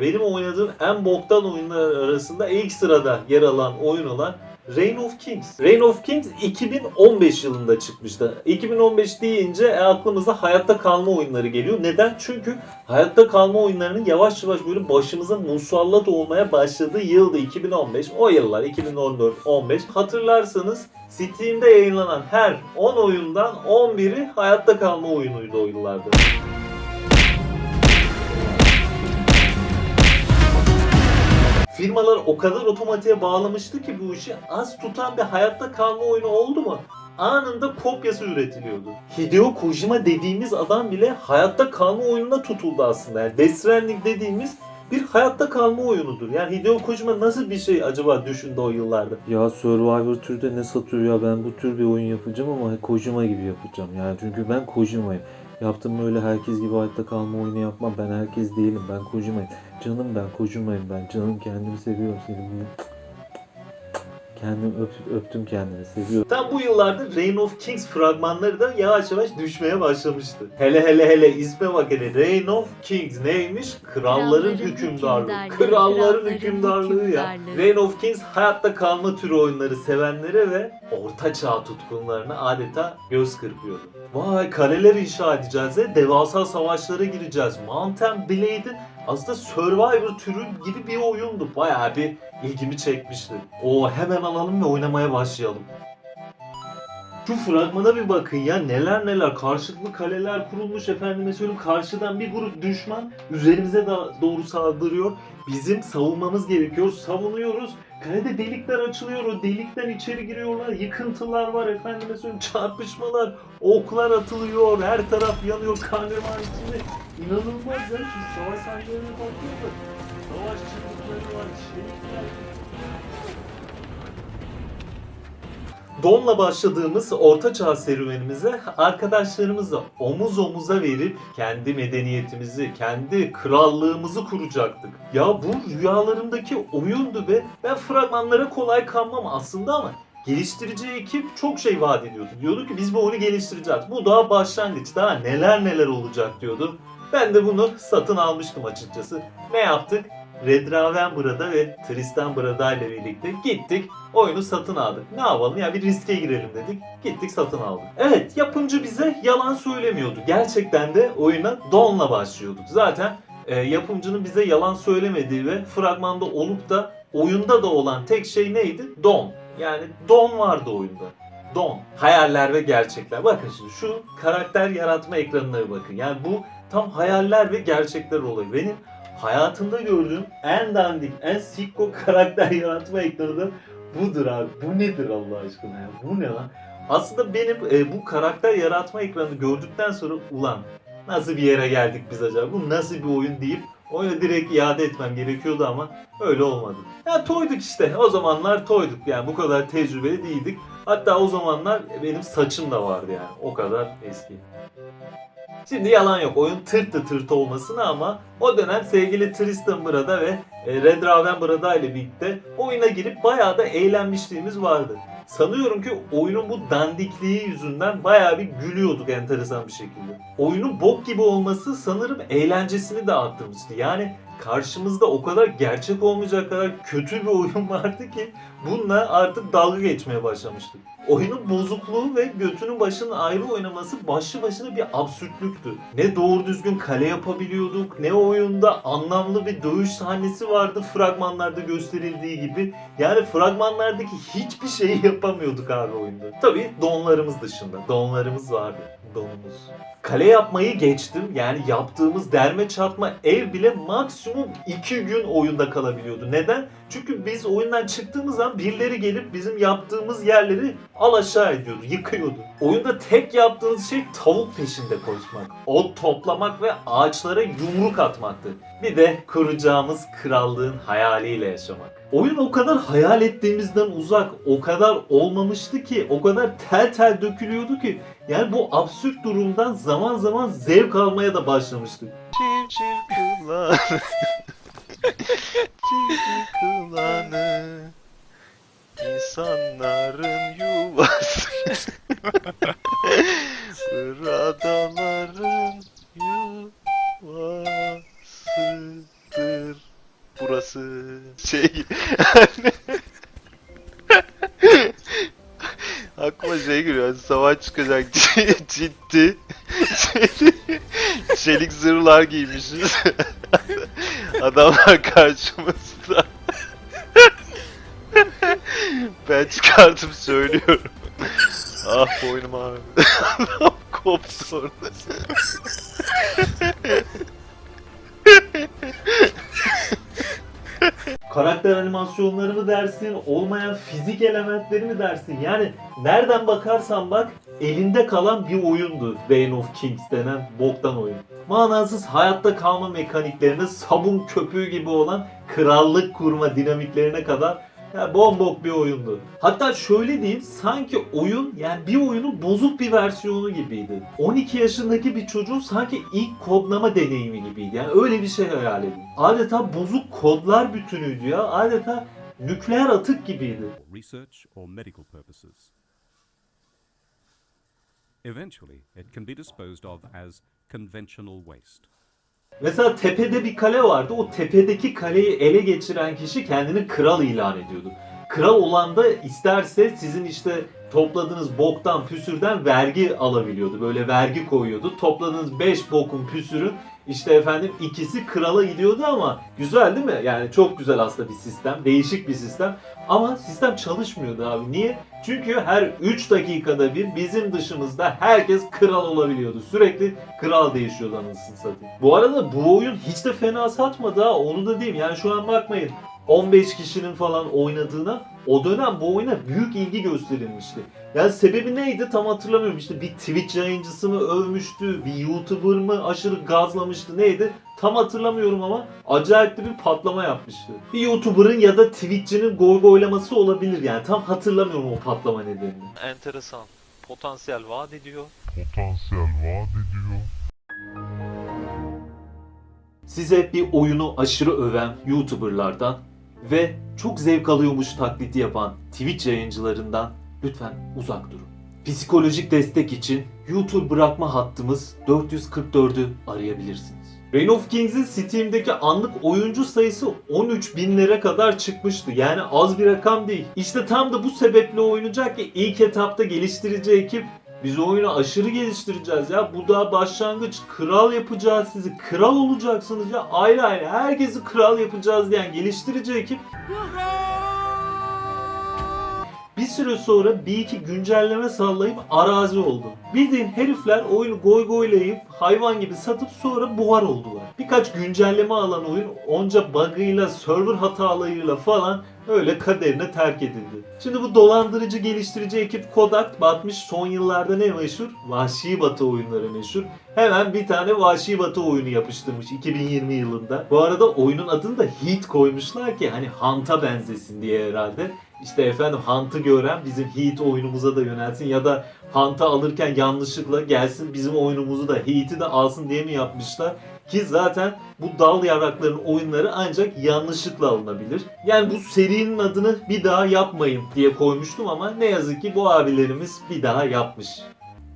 Benim oynadığım en boktan oyunlar arasında ilk sırada yer alan oyun olan Reign of Kings. Reign of Kings 2015 yılında çıkmıştı. 2015 deyince e, aklımıza hayatta kalma oyunları geliyor. Neden? Çünkü hayatta kalma oyunlarının yavaş yavaş böyle başımıza musallat olmaya başladığı yıldı 2015. O yıllar 2014-15. Hatırlarsanız Steam'de yayınlanan her 10 oyundan 11'i hayatta kalma oyunuydu o yıllarda. Firmalar o kadar otomatiğe bağlamıştı ki bu işi az tutan bir hayatta kalma oyunu oldu mu? Anında kopyası üretiliyordu. Hideo Kojima dediğimiz adam bile hayatta kalma oyununa tutuldu aslında. Yani Death Stranding dediğimiz bir hayatta kalma oyunudur. Yani Hideo Kojima nasıl bir şey acaba düşündü o yıllarda? Ya Survivor türde ne satıyor ya ben bu tür bir oyun yapacağım ama Kojima gibi yapacağım. Yani çünkü ben Kojima'yım. Yaptım öyle herkes gibi hayatta kalma oyunu yapmam. Ben herkes değilim. Ben Kojima'yım. Canım ben Kojima'yım ben. Canım kendimi seviyorum seni. Kendim öp, öptüm kendimi. Seviyorum. Tam bu yıllarda Reign of Kings fragmanları da yavaş yavaş düşmeye başlamıştı. Hele hele hele isme bak hele Reign of Kings neymiş? Kralların, Kralların hükümdarlığı. hükümdarlığı, Kralların kralların hükümdarlığı ya. hükümdarlığı. Reign of Kings hayatta kalma türü oyunları sevenlere ve orta çağ tutkunlarına adeta göz kırpıyordu. Vay kaleler inşa edeceğiz ve devasa savaşlara gireceğiz. Mountain Blade'in aslında Survivor türü gibi bir oyundu. Bayağı bir ilgimi çekmişti. O hemen alalım ve oynamaya başlayalım. Şu fragmana bir bakın ya neler neler karşılıklı kaleler kurulmuş efendime söyleyeyim karşıdan bir grup düşman üzerimize da doğru saldırıyor. Bizim savunmamız gerekiyor. Savunuyoruz. Kalede delikler açılıyor. O delikten içeri giriyorlar. Yıkıntılar var efendime söyleyeyim çarpışmalar. Oklar atılıyor. Her taraf yanıyor. Kahraman içinde. İnanılmaz ya şu savaş sahnelerine bakıyorlar. Savaş çığlıkları var. Şerifler. Don'la başladığımız Orta Çağ serüvenimize arkadaşlarımızla omuz omuza verip kendi medeniyetimizi, kendi krallığımızı kuracaktık. Ya bu rüyalarımdaki oyundu ve ben fragmanlara kolay kanmam aslında ama geliştirici ekip çok şey vaat ediyordu. Diyordu ki biz bu oyunu geliştireceğiz. Bu daha başlangıç. Daha neler neler olacak diyordu. Ben de bunu satın almıştım açıkçası. Ne yaptık? Red Raven Brada ve Tristan Brada ile birlikte gittik oyunu satın aldık. Ne yapalım ya bir riske girelim dedik. Gittik satın aldık. Evet yapımcı bize yalan söylemiyordu. Gerçekten de oyuna Dawn'la başlıyorduk. Zaten e, yapımcının bize yalan söylemediği ve fragmanda olup da oyunda da olan tek şey neydi? Dawn. Yani Dawn vardı oyunda. Dawn. Hayaller ve gerçekler. Bakın şimdi şu karakter yaratma ekranına bakın. Yani bu tam hayaller ve gerçekler olayı. Benim hayatımda gördüğüm en dandik, en sikko karakter yaratma ekranı budur abi. Bu nedir Allah aşkına ya? Bu ne lan? Aslında benim e, bu karakter yaratma ekranını gördükten sonra ulan nasıl bir yere geldik biz acaba? Bu nasıl bir oyun deyip oyunu direkt iade etmem gerekiyordu ama öyle olmadı. Ya toyduk işte. O zamanlar toyduk yani bu kadar tecrübeli değildik. Hatta o zamanlar benim saçım da vardı yani. O kadar eski. Şimdi yalan yok. Oyun tırtı tırt olmasına ama o dönem sevgili Tristan Brada ve e, Red Raven Brada ile birlikte oyuna girip bayağı da eğlenmişliğimiz vardı. Sanıyorum ki oyunun bu dandikliği yüzünden bayağı bir gülüyorduk enteresan bir şekilde. Oyunun bok gibi olması sanırım eğlencesini de arttırmıştı. Yani karşımızda o kadar gerçek olmayacak kadar kötü bir oyun vardı ki bununla artık dalga geçmeye başlamıştık. Oyunun bozukluğu ve götünün başının ayrı oynaması başlı başına bir absürtlüktü. Ne doğru düzgün kale yapabiliyorduk, ne oyunda anlamlı bir dövüş sahnesi vardı fragmanlarda gösterildiği gibi. Yani fragmanlardaki hiçbir şeyi yapamıyorduk abi oyunda. Tabii donlarımız dışında. Donlarımız vardı. Donumuz. Kale yapmayı geçtim. Yani yaptığımız derme çatma ev bile maksimum 2 gün oyunda kalabiliyordu. Neden? Çünkü biz oyundan çıktığımız zaman birileri gelip bizim yaptığımız yerleri al aşağı ediyordu, yıkıyordu. Oyunda tek yaptığınız şey tavuk peşinde koşmak, ot toplamak ve ağaçlara yumruk atmaktı. Bir de kuracağımız krallığın hayaliyle yaşamak. Oyun o kadar hayal ettiğimizden uzak, o kadar olmamıştı ki, o kadar tel tel dökülüyordu ki yani bu absürt durumdan zaman zaman zevk almaya da başlamıştık. Civciv kulağını İnsanların yuvası Buradaların yuvasıdır yuvası. Şey... Aklıma şey geliyor. Hani savaş çıkacak ciddi. Çelik zırhlar giymişiz. Adamlar karşımızda. ben çıkartıp söylüyorum. ah boynum ağrıyor. Adam koptu orada. Karakter animasyonları mı dersin, olmayan fizik elementleri mi dersin? Yani nereden bakarsan bak elinde kalan bir oyundu Reign of Kings denen boktan oyun. Manasız hayatta kalma mekaniklerine sabun köpüğü gibi olan krallık kurma dinamiklerine kadar ya bombok bir oyundu. Hatta şöyle diyeyim sanki oyun yani bir oyunun bozuk bir versiyonu gibiydi. 12 yaşındaki bir çocuğun sanki ilk kodlama deneyimi gibiydi. Yani öyle bir şey hayal edin. Adeta bozuk kodlar bütünüydü ya. Adeta nükleer atık gibiydi. research or medical purposes. Eventually, it can be disposed of as conventional waste. Mesela tepede bir kale vardı. O tepedeki kaleyi ele geçiren kişi kendini kral ilan ediyordu. Kral olan da isterse sizin işte topladığınız boktan püsürden vergi alabiliyordu. Böyle vergi koyuyordu. Topladığınız 5 bokun püsürün işte efendim ikisi krala gidiyordu ama güzel değil mi? Yani çok güzel aslında bir sistem. Değişik bir sistem. Ama sistem çalışmıyordu abi. Niye? Çünkü her 3 dakikada bir bizim dışımızda herkes kral olabiliyordu. Sürekli kral değişiyordu anasını satayım. Bu arada bu oyun hiç de fena satmadı ha. Onu da diyeyim. Yani şu an bakmayın. 15 kişinin falan oynadığına o dönem bu oyuna büyük ilgi gösterilmişti. Yani sebebi neydi tam hatırlamıyorum. İşte bir Twitch yayıncısı mı övmüştü, bir YouTuber mı aşırı gazlamıştı neydi? Tam hatırlamıyorum ama acayip bir patlama yapmıştı. Bir YouTuber'ın ya da Twitch'inin goygoylaması olabilir yani. Tam hatırlamıyorum o patlama nedenini. Enteresan. Potansiyel vaat ediyor. potansiyel vaat ediyor. Size bir oyunu aşırı öven YouTuber'lardan ve çok zevk alıyormuş taklidi yapan Twitch yayıncılarından lütfen uzak durun. Psikolojik destek için YouTube bırakma hattımız 444'ü arayabilirsiniz. Reign of Kings'in Steam'deki anlık oyuncu sayısı 13 binlere kadar çıkmıştı. Yani az bir rakam değil. İşte tam da bu sebeple oynayacak ki ilk etapta geliştirici ekip biz oyunu aşırı geliştireceğiz ya. Bu daha başlangıç. Kral yapacağız sizi. Kral olacaksınız ya. Ayrı ayrı. Herkesi kral yapacağız diyen geliştirici ekip bir süre sonra bir iki güncelleme sallayıp arazi oldu. Bildiğin herifler oyunu goy goylayıp hayvan gibi satıp sonra buhar oldular. Birkaç güncelleme alan oyun onca bug'ıyla, server hatalarıyla falan öyle kaderine terk edildi. Şimdi bu dolandırıcı geliştirici ekip Kodak batmış son yıllarda ne meşhur? Vahşi Batı oyunları meşhur. Hemen bir tane Vahşi Batı oyunu yapıştırmış 2020 yılında. Bu arada oyunun adını da Heat koymuşlar ki hani Hunt'a benzesin diye herhalde. İşte efendim Hunt'ı gören bizim Heat oyunumuza da yönelsin ya da Hunt'ı alırken yanlışlıkla gelsin bizim oyunumuzu da Heat'i de alsın diye mi yapmışlar? Ki zaten bu dal yarakların oyunları ancak yanlışlıkla alınabilir. Yani bu serinin adını bir daha yapmayın diye koymuştum ama ne yazık ki bu abilerimiz bir daha yapmış.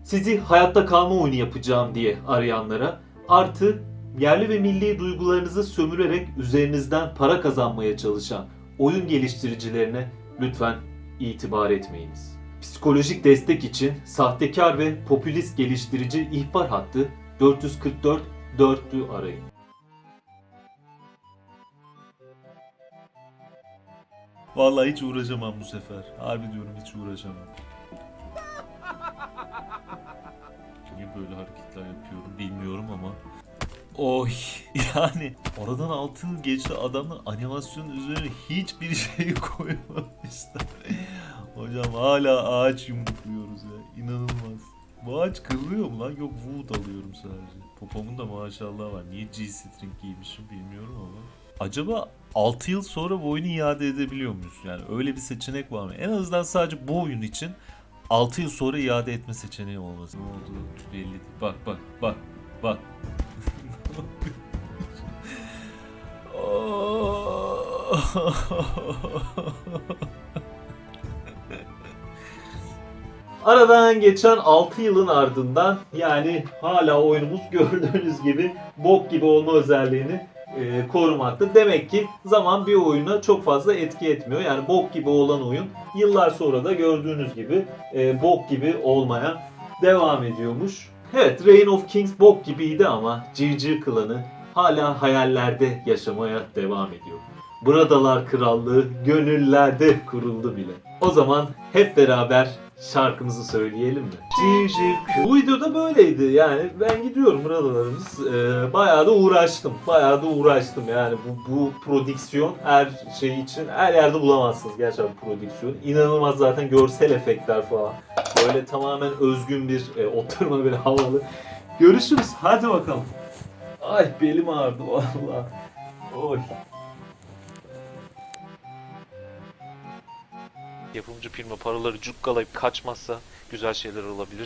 Sizi hayatta kalma oyunu yapacağım diye arayanlara artı yerli ve milli duygularınızı sömürerek üzerinizden para kazanmaya çalışan oyun geliştiricilerine lütfen itibar etmeyiniz. Psikolojik destek için sahtekar ve popülist geliştirici ihbar hattı 444 4'lü arayın. Vallahi hiç uğraşamam bu sefer. Harbi diyorum hiç uğraşamam. Niye böyle hareketler yapıyorum bilmiyorum ama. Oy yani oradan 6 yıl geçti adamlar animasyonun üzerine hiçbir şey koymamışlar. Hocam hala ağaç yumrukluyoruz ya inanılmaz. Bu ağaç kırılıyor mu lan? Yok wood alıyorum sadece. Popomun da maşallah var. Niye G-string giymişim bilmiyorum ama. Acaba 6 yıl sonra bu oyunu iade edebiliyor muyuz? Yani öyle bir seçenek var mı? En azından sadece bu oyun için 6 yıl sonra iade etme seçeneği olması. Ne oldu belli değil. Bak bak bak bak. Aradan geçen 6 yılın ardından yani hala oyunumuz gördüğünüz gibi bok gibi olma özelliğini e, korumakta. Demek ki zaman bir oyuna çok fazla etki etmiyor. Yani bok gibi olan oyun yıllar sonra da gördüğünüz gibi e, bok gibi olmaya devam ediyormuş. Evet Reign of Kings bok gibiydi ama GG klanı hala hayallerde yaşamaya devam ediyor. Bradalar Krallığı gönüllerde kuruldu bile. O zaman hep beraber şarkımızı söyleyelim mi? GG. Bu videoda böyleydi yani ben gidiyorum bradalarımız. Ee, bayağı da uğraştım. Bayağı da uğraştım yani bu, bu prodüksiyon her şey için her yerde bulamazsınız gerçekten prodüksiyon. İnanılmaz zaten görsel efektler falan. Böyle tamamen özgün bir e, oturma böyle havalı. Görüşürüz. Hadi bakalım. Ay belim ağrıdı vallahi. Oy. Yapımcı firma paraları cukkalayıp kaçmazsa güzel şeyler olabilir.